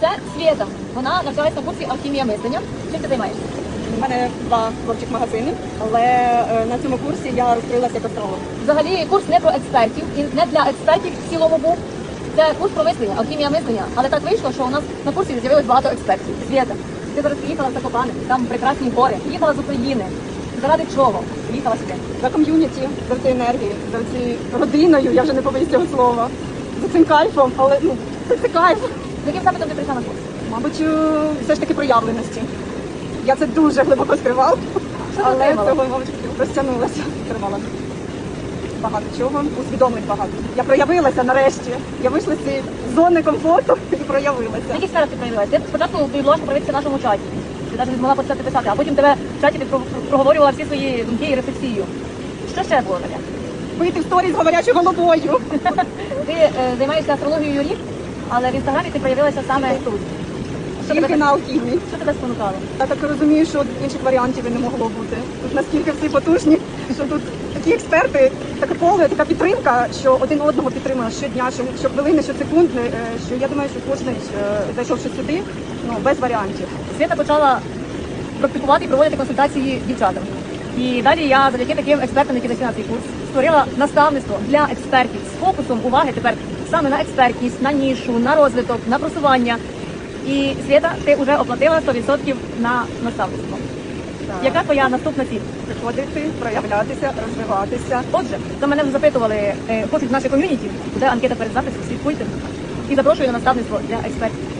Це Свєта. Вона навчалась на курсі алхімія мислення. Чим ти займаєшся? У мене два творчих магазини, але е, на цьому курсі я розкрилася як астролог. Взагалі курс не про експертів і не для експертів в цілому був. Це курс про мислення, алхімія мислення. Але так вийшло, що у нас на курсі з'явилось багато експертів. Свєта, ти зараз приїхала в Закопане, там прекрасні гори. Їхала з України. Заради чого? Приїхала сюди. За ком'юніті, за цією енергією, за цією родиною, я вже не побоюсь цього слова. За цим кайфом, але ну це кайф. З яким запитом ти прийшла на курс? Мабуть, все ж таки проявленості. Я це дуже глибоко скривав, Що ти але отримала? цього, мабуть, розтягнулася. Скривала багато чого, усвідомлень багато. Я проявилася нарешті. Я вийшла з цієї зони комфорту і В проявилася. яких сферах ти проявилася? Ти спочатку довелося проявитися в нашому чаті. Ти навіть не змогла це писати, а потім тебе в чаті ти про- проговорювала всі свої думки і рефлексію. Що ще було таке? Вийти в сторі з говорячою головою. Ти е, займаєшся астрологією рік, але в інстаграмі ти проявилася саме тут. Що Тільки на алхімії. що тебе спонукало? Я так розумію, що інших варіантів і не могло бути. Тут наскільки всі потужні, що тут такі експерти, таке поле, така підтримка, що один одного підтримує щодня, що, що хвилини, що секундни, е, що я думаю, що кожен, е, зайшовши сюди, ну без варіантів. Свята почала практикувати і проводити консультації дівчатам. І далі я завдяки таким експертам, які зайшли на цей курс, створила наставництво для експертів з фокусом уваги тепер саме на експертність, на нішу, на розвиток, на просування. І Свята, ти вже оплатила 100% на наставництво. Так. Яка твоя наступна ціль? Приходити, проявлятися, розвиватися. Отже, то мене вже запитували, е, хочуть в нашій ком'юніті, буде анкета перед записом, слідкуйте. І запрошую на наставництво для експертів.